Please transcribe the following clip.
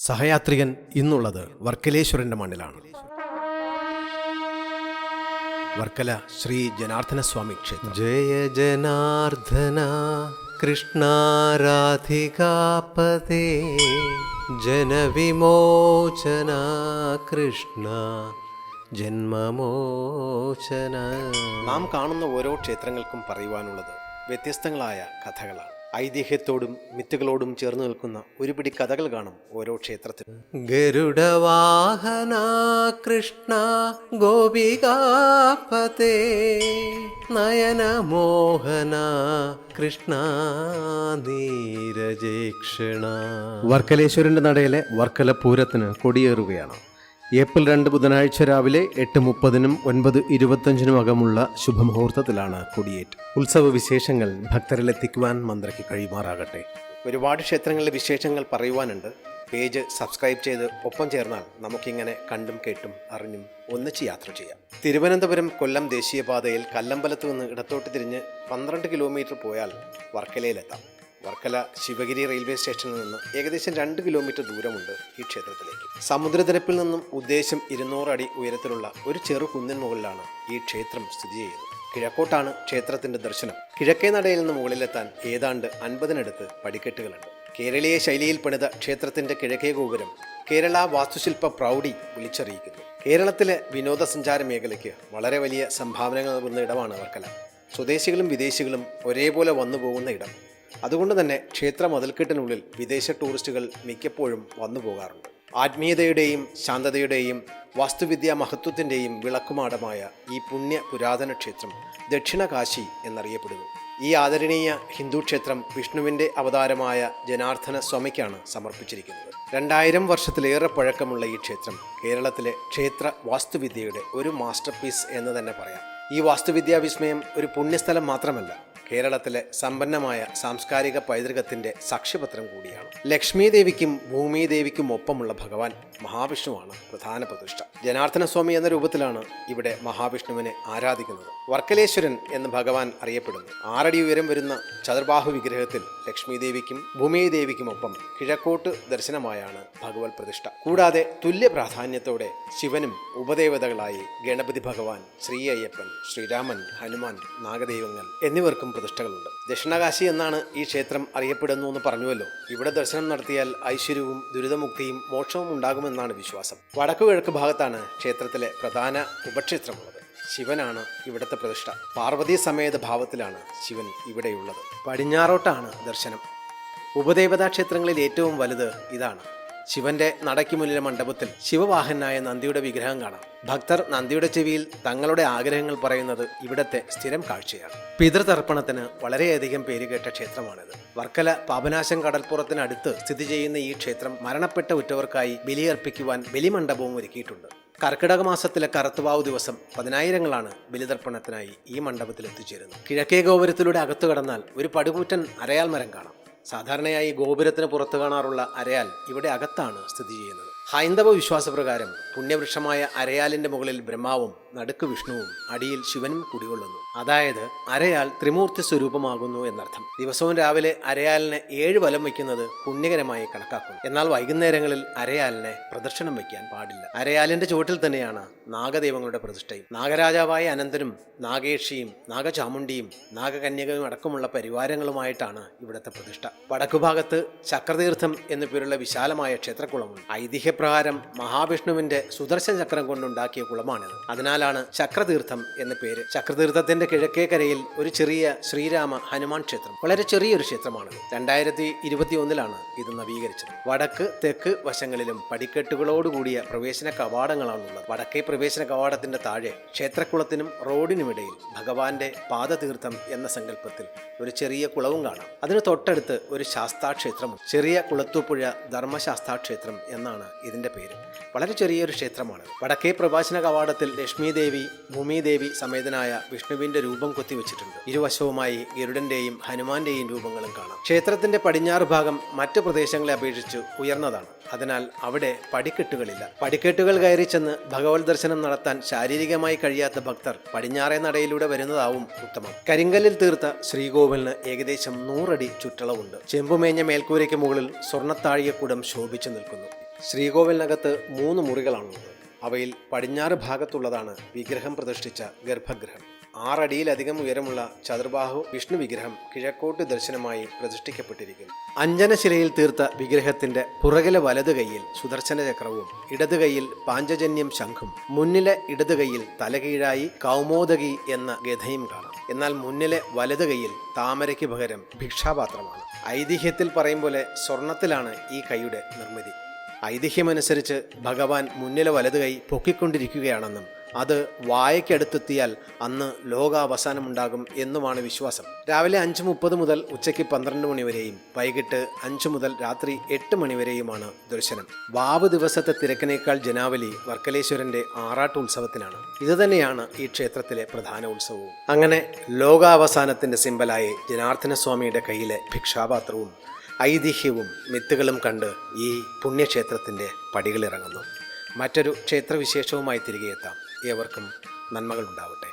സഹയാത്രികൻ ഇന്നുള്ളത് വർക്കലേശ്വരന്റെ മണ്ണിലാണ്. വർക്കല ശ്രീ ജനാർദ്ദന സ്വാമി ക്ഷേത്രം. ജയ ജനാർദ്ദന കൃഷ്ണാരാധികാപതേ. ജനവിമോചന കൃഷ്ണ ജന്മമോചന. നാം കാണുന്ന ഓരോ ക്ഷേത്രങ്ങൾക്കും പറയുവാനുള്ളത് വ്യത്യസ്തങ്ങളായ കഥകളാണ്. ഐതിഹ്യത്തോടും മിത്തുകളോടും ചേർന്ന് നിൽക്കുന്ന ഒരുപിടി കഥകൾ കാണും ഓരോ ക്ഷേത്രത്തിലും. ഗരുഡവാഹന കൃഷ്ണ ഗോപികാപതേ നയനമോഹന കൃഷ്ണ നീരജേക്ഷണ. വർക്കലേശ്വരന്റെ നടയിലെ വർക്കല പൂരത്തിന് കൊടിയേറുകയാണ്. ഏപ്രിൽ രണ്ട് ബുധനാഴ്ച രാവിലെ എട്ട് മുപ്പതിനും ഒൻപത് ഇരുപത്തഞ്ചിനും അകമുള്ള ശുഭമുഹൂർത്തത്തിലാണ് കൊടിയേറ്റ്. ഉത്സവ വിശേഷങ്ങൾ ഭക്തരിലെത്തിക്കുവാൻ മന്ത്രിക്ക് കഴിയുമാറാകട്ടെ. ഒരുപാട് ക്ഷേത്രങ്ങളിലെ വിശേഷങ്ങൾ പറയുവാനുണ്ട്. പേജ് സബ്സ്ക്രൈബ് ചെയ്ത് ഒപ്പം ചേർന്നാൽ നമുക്കിങ്ങനെ കണ്ടും കേട്ടും അറിഞ്ഞും ഒന്നിച്ച് യാത്ര ചെയ്യാം. തിരുവനന്തപുരം കൊല്ലം ദേശീയപാതയിൽ കല്ലമ്പലത്ത് നിന്ന് ഇടത്തോട്ട് തിരിഞ്ഞ് പന്ത്രണ്ട് കിലോമീറ്റർ പോയാൽ വർക്കലയിലെത്താം. വർക്കല ശിവഗിരി റെയിൽവേ സ്റ്റേഷനിൽ നിന്ന് ഏകദേശം രണ്ട് കിലോമീറ്റർ ദൂരമുണ്ട് ഈ ക്ഷേത്രത്തിലേക്ക്. സമുദ്രനിരപ്പിൽ നിന്നും ഉദ്ദേശം ഇരുന്നൂറ് അടി ഉയരത്തിലുള്ള ഒരു ചെറു കുന്നിൻ മുകളിലാണ് ഈ ക്ഷേത്രം സ്ഥിതി ചെയ്യുന്നത്. കിഴക്കോട്ടാണ് ക്ഷേത്രത്തിന്റെ ദർശനം. കിഴക്കേ നടയിൽ നിന്ന് മുകളിലെത്താൻ ഏതാണ്ട് അൻപതിനടുത്ത് പടിക്കെട്ടുകളുണ്ട്. കേരളീയ ശൈലിയിൽ പണിത ക്ഷേത്രത്തിന്റെ കിഴക്കേ ഗോപുരം കേരള വാസ്തുശില്പ പ്രൗഢി വിളിച്ചറിയിക്കുന്നു. കേരളത്തിലെ വിനോദസഞ്ചാര മേഖലയ്ക്ക് വളരെ വലിയ സംഭാവനകൾ നൽകുന്ന ഇടമാണ് വർക്കല. സ്വദേശികളും വിദേശികളും ഒരേപോലെ വന്നു പോകുന്ന ഇടം. അതുകൊണ്ട് തന്നെ ക്ഷേത്ര മതിൽക്കെട്ടിനുള്ളിൽ വിദേശ ടൂറിസ്റ്റുകൾ മിക്കപ്പോഴും വന്നു പോകാറുണ്ട്. ആത്മീയതയുടെയും ശാന്തതയുടെയും വാസ്തുവിദ്യാ മഹത്വത്തിന്റെയും വിളക്കുമാടമായ ഈ പുണ്യ പുരാതന ക്ഷേത്രം ദക്ഷിണ കാശി എന്നറിയപ്പെടുന്നു. ഈ ആദരണീയ ഹിന്ദു ക്ഷേത്രം വിഷ്ണുവിന്റെ അവതാരമായ ജനാർദ്ദന സ്വാമിക്കാണ് സമർപ്പിച്ചിരിക്കുന്നത്. രണ്ടായിരം വർഷത്തിലേറെ പഴക്കമുള്ള ഈ ക്ഷേത്രം കേരളത്തിലെ ക്ഷേത്ര വാസ്തുവിദ്യയുടെ ഒരു മാസ്റ്റർ പീസ് എന്ന് തന്നെ പറയാം. ഈ വാസ്തുവിദ്യാ വിസ്മയം ഒരു പുണ്യസ്ഥലം മാത്രമല്ല കേരളത്തിലെ സമ്പന്നമായ സാംസ്കാരിക പൈതൃകത്തിന്റെ സാക്ഷ്യപത്രം കൂടിയാണ്. ലക്ഷ്മി ദേവിക്കും ഭൂമി ദേവിക്കും ഒപ്പമുള്ള ഭഗവാൻ മഹാവിഷ്ണുവാണ് പ്രധാന പ്രതിഷ്ഠ. ജനാർദ്ദന സ്വാമി എന്ന രൂപത്തിലാണ് ഇവിടെ മഹാവിഷ്ണുവിനെ ആരാധിക്കുന്നത്. വർക്കലേശ്വരൻ എന്ന് ഭഗവാൻ അറിയപ്പെടുന്നു. ആറടി ഉയരം വരുന്ന ചതുർബാഹു വിഗ്രഹത്തിൽ ലക്ഷ്മി ദേവിക്കും ഭൂമി ദേവിക്കുമൊപ്പം കിഴക്കോട്ട് ദർശനമായാണ് ഭഗവത് പ്രതിഷ്ഠ. കൂടാതെ തുല്യ പ്രാധാന്യത്തോടെ ശിവനും ഉപദേവതകളായി ഗണപതി ഭഗവാൻ ശ്രീ അയ്യപ്പൻ ശ്രീരാമൻ ഹനുമാൻ നാഗദൈവങ്ങൾ എന്നിവർക്കും പ്രതിഷ്ഠകളുണ്ട്. ദക്ഷിണകാശി എന്നാണ് ഈ ക്ഷേത്രം അറിയപ്പെടുന്നു എന്ന് പറഞ്ഞുവല്ലോ. ഇവിടെ ദർശനം നടത്തിയാൽ ഐശ്വര്യവും ദുരിതമുക്തിയും മോക്ഷവും ഉണ്ടാകുമെന്നാണ് വിശ്വാസം. വടക്കു കിഴക്ക് ഭാഗത്താണ് ക്ഷേത്രത്തിലെ പ്രധാന ഉപക്ഷേത്രമുള്ളത്. ശിവനാണ് ഇവിടുത്തെ പ്രതിഷ്ഠ. പാർവതി സമേത ഭാവത്തിലാണ് ശിവൻ ഇവിടെയുള്ളത്. പടിഞ്ഞാറോട്ടാണ് ദർശനം. ഉപദേവതാ ക്ഷേത്രങ്ങളിൽ ഏറ്റവും വലുത് ഇതാണ്. ശിവന്റെ നടയ്ക്ക് മുന്നിലെ മണ്ഡപത്തിൽ ശിവവാഹനായ നന്ദിയുടെ വിഗ്രഹം കാണാം. ഭക്തർ നന്ദിയുടെ ചെവിയിൽ തങ്ങളുടെ ആഗ്രഹങ്ങൾ പറയുന്നത് ഇവിടത്തെ സ്ഥിരം കാഴ്ചയാണ്. പിതൃതർപ്പണത്തിന് വളരെയധികം പേരുകേട്ട ക്ഷേത്രമാണിത്. വർക്കല പാപനാശം കടൽപ്പുറത്തിനടുത്ത് സ്ഥിതി ചെയ്യുന്ന ഈ ക്ഷേത്രം മരണപ്പെട്ട ഉറ്റവർക്കായി ബലിയർപ്പിക്കുവാൻ ബലിമണ്ഡപവും ഒരുക്കിയിട്ടുണ്ട്. കർക്കിടക മാസത്തിലെ കറുത്തുവാവ് ദിവസം പതിനായിരങ്ങളാണ് ബലിതർപ്പണത്തിനായി ഈ മണ്ഡപത്തിൽ എത്തിച്ചേരുന്നത് കിഴക്കേ ഗോപുരത്തിലൂടെ അകത്തു കടന്നാൽ ഒരു പടുകൂറ്റൻ അരയാൽ മരം കാണാം. സാധാരണയായി ഗോപുരത്തിന് പുറത്ത് കാണാറുള്ള അരയാൽ ഇവിടെ അകത്താണ് സ്ഥിതി ചെയ്യുന്നത്. ഹൈന്ദവ വിശ്വാസപ്രകാരം പുണ്യവൃക്ഷമായ അരയാലിന്റെ മുകളിൽ ബ്രഹ്മാവും നടുക്ക് വിഷ്ണുവും അടിയിൽ ശിവനും കുടികൊള്ളുന്നു. അതായത് അരയാൽ ത്രിമൂർത്തി സ്വരൂപമാകുന്നു എന്നർത്ഥം. ദിവസവും രാവിലെ അരയാലിനെ ഏഴ് വലം വയ്ക്കുന്നത് പുണ്യകരമായി കണക്കാക്കും എന്നാൽ വൈകുന്നേരങ്ങളിൽ അരയാലിനെ പ്രദർശനം വയ്ക്കാൻ പാടില്ല. അരയാലിന്റെ ചുവട്ടിൽ തന്നെയാണ് നാഗദൈവങ്ങളുടെ പ്രതിഷ്ഠയും. നാഗരാജാവായ അനന്തനും നാഗേഷിയും നാഗചാമുണ്ടിയും നാഗകന്യകയും അടക്കമുള്ള പരിവാരങ്ങളുമായിട്ടാണ് ഇവിടുത്തെ പ്രതിഷ്ഠ. വടക്കുഭാഗത്ത് ചക്രതീർത്ഥം എന്നു പേരുള്ള വിശാലമായ ക്ഷേത്രക്കുളമുണ്ട് ഐതിഹ്യപ്രകാരം മഹാവിഷ്ണുവിന്റെ സുദർശന ചക്രം കൊണ്ടുണ്ടാക്കിയ കുളമാണിത്. അതിനാലാണ് ചക്രതീർത്ഥം എന്ന പേര്. ചക്രതീർത്ഥത്തിന്റെ കിഴക്കേ കരയിൽ ഒരു ചെറിയ ശ്രീരാമ ഹനുമാൻ ക്ഷേത്രം. വളരെ ചെറിയൊരു ക്ഷേത്രമാണ്. രണ്ടായിരത്തി ഇരുപത്തി ഒന്നിലാണ് ഇത് നവീകരിച്ചത്. വടക്ക് തെക്ക് വശങ്ങളിലും പടിക്കെട്ടുകളോടുകൂടിയ പ്രവേശന കവാടങ്ങളാണുള്ളത്. വടക്കേ പ്രവേശന കവാടത്തിന്റെ താഴെ ക്ഷേത്രക്കുളത്തിനും റോഡിനുമിടയിൽ ഭഗവാന്റെ പാദതീർത്ഥം എന്ന സങ്കല്പത്തിൽ ഒരു ചെറിയ കുളവും കാണാം. അതിന് തൊട്ടടുത്ത് ഒരു ശാസ്താക്ഷേത്രമുണ്ട്. ചെറിയ കുളത്തുപ്പുഴ ധർമ്മശാസ്താക്ഷേത്രം എന്നാണ് ഇതിന്റെ പേര്. വളരെ ചെറിയൊരു ക്ഷേത്രമാണ്. വടക്കേ പ്രവാചന കവാടത്തിൽ ലക്ഷ്മി ദേവി ഭൂമിദേവി സമേതനായ വിഷ്ണുവിന്റെ രൂപം കൊത്തിവെച്ചിട്ടുണ്ട് ഇരുവശവുമായി ഗരുഡന്റെയും ഹനുമാന്റെയും രൂപങ്ങളും കാണാം. ക്ഷേത്രത്തിന്റെ പടിഞ്ഞാറ് ഭാഗം മറ്റു പ്രദേശങ്ങളെ അപേക്ഷിച്ച് ഉയർന്നതാണ്. അതിനാൽ അവിടെ പടിക്കെട്ടുകളില്ല. പടിക്കെട്ടുകൾ കയറി ചെന്ന് ഭഗവത് ദർശനം നടത്താൻ ശാരീരികമായി കഴിയാത്ത ഭക്തർ പടിഞ്ഞാറേ നടയിലൂടെ വരുന്നതാവും ഉത്തമം. കരിങ്കല്ലിൽ തീർത്ത ശ്രീകോവിലിന് ഏകദേശം നൂറടി ചുറ്റളവുണ്ട്. ചെമ്പുമേഞ്ഞ മേൽക്കൂരയ്ക്ക് മുകളിൽ സ്വർണത്താഴികക്കുടം ശോഭിച്ചു നിൽക്കുന്നു. ശ്രീകോവിലിനകത്ത് മൂന്ന് മുറികളാണുള്ളത്. അവയിൽ പടിഞ്ഞാറ് ഭാഗത്തുള്ളതാണ് വിഗ്രഹം പ്രതിഷ്ഠിച്ച ഗർഭഗൃഹം. ആറടിയിലധികം ഉയരമുള്ള ചതുർബാഹു വിഷ്ണു വിഗ്രഹം കിഴക്കോട്ട് ദർശനമായി പ്രതിഷ്ഠിക്കപ്പെട്ടിരിക്കുന്നു. അഞ്ജനശിലയിൽ തീർത്ത വിഗ്രഹത്തിന്റെ പുറകിലെ വലതു കൈയിൽ സുദർശന ചക്രവും ഇടത് കൈയിൽ പാഞ്ചജന്യം ശംഖും മുന്നിലെ ഇടത് കൈയിൽ തലകീഴായി കൗമോദകി എന്ന ഗഥയും കാണാം. എന്നാൽ മുന്നിലെ വലതു കൈയിൽ താമരയ്ക്ക് പകരം ഭിക്ഷാപാത്രമാണ്. ഐതിഹ്യത്തിൽ പറയും പോലെ സ്വർണത്തിലാണ് ഈ കൈയുടെ നിർമ്മിതി. ഐതിഹ്യമനുസരിച്ച് ഭഗവാൻ മുന്നിലെ വലത് കൈ പൊക്കിക്കൊണ്ടിരിക്കുകയാണെന്നും അത് വായയ്ക്കടുത്തെത്തിയാൽ അന്ന് ലോകാവസാനമുണ്ടാകും എന്നുമാണ് വിശ്വാസം. രാവിലെ അഞ്ച് മുപ്പത് മുതൽ ഉച്ചയ്ക്ക് പന്ത്രണ്ട് മണിവരെയും വൈകിട്ട് അഞ്ച് മുതൽ രാത്രി എട്ട് മണിവരെയുമാണ് ദർശനം. വാവ് ദിവസത്തെ തിരക്കിനേക്കാൾ ജനാവലി വർക്കലേശ്വരന്റെ ആറാട്ട് ഉത്സവത്തിനാണ് ഇതുതന്നെയാണ് ഈ ക്ഷേത്രത്തിലെ പ്രധാന ഉത്സവവും. അങ്ങനെ ലോകാവസാനത്തിന്റെ സിമ്പലായി ജനാർദ്ദന സ്വാമിയുടെ കയ്യിലെ ഭിക്ഷാപാത്രവും ഐതിഹ്യവും മിത്തുകളും കണ്ട് ഈ പുണ്യക്ഷേത്രത്തിന്റെ പടികളിറങ്ങുന്നു. മറ്റൊരു ക്ഷേത്രവിശേഷവുമായി തിരികെ എത്താം. ഏവർക്കും നന്മകൾ ഉണ്ടാവട്ടെ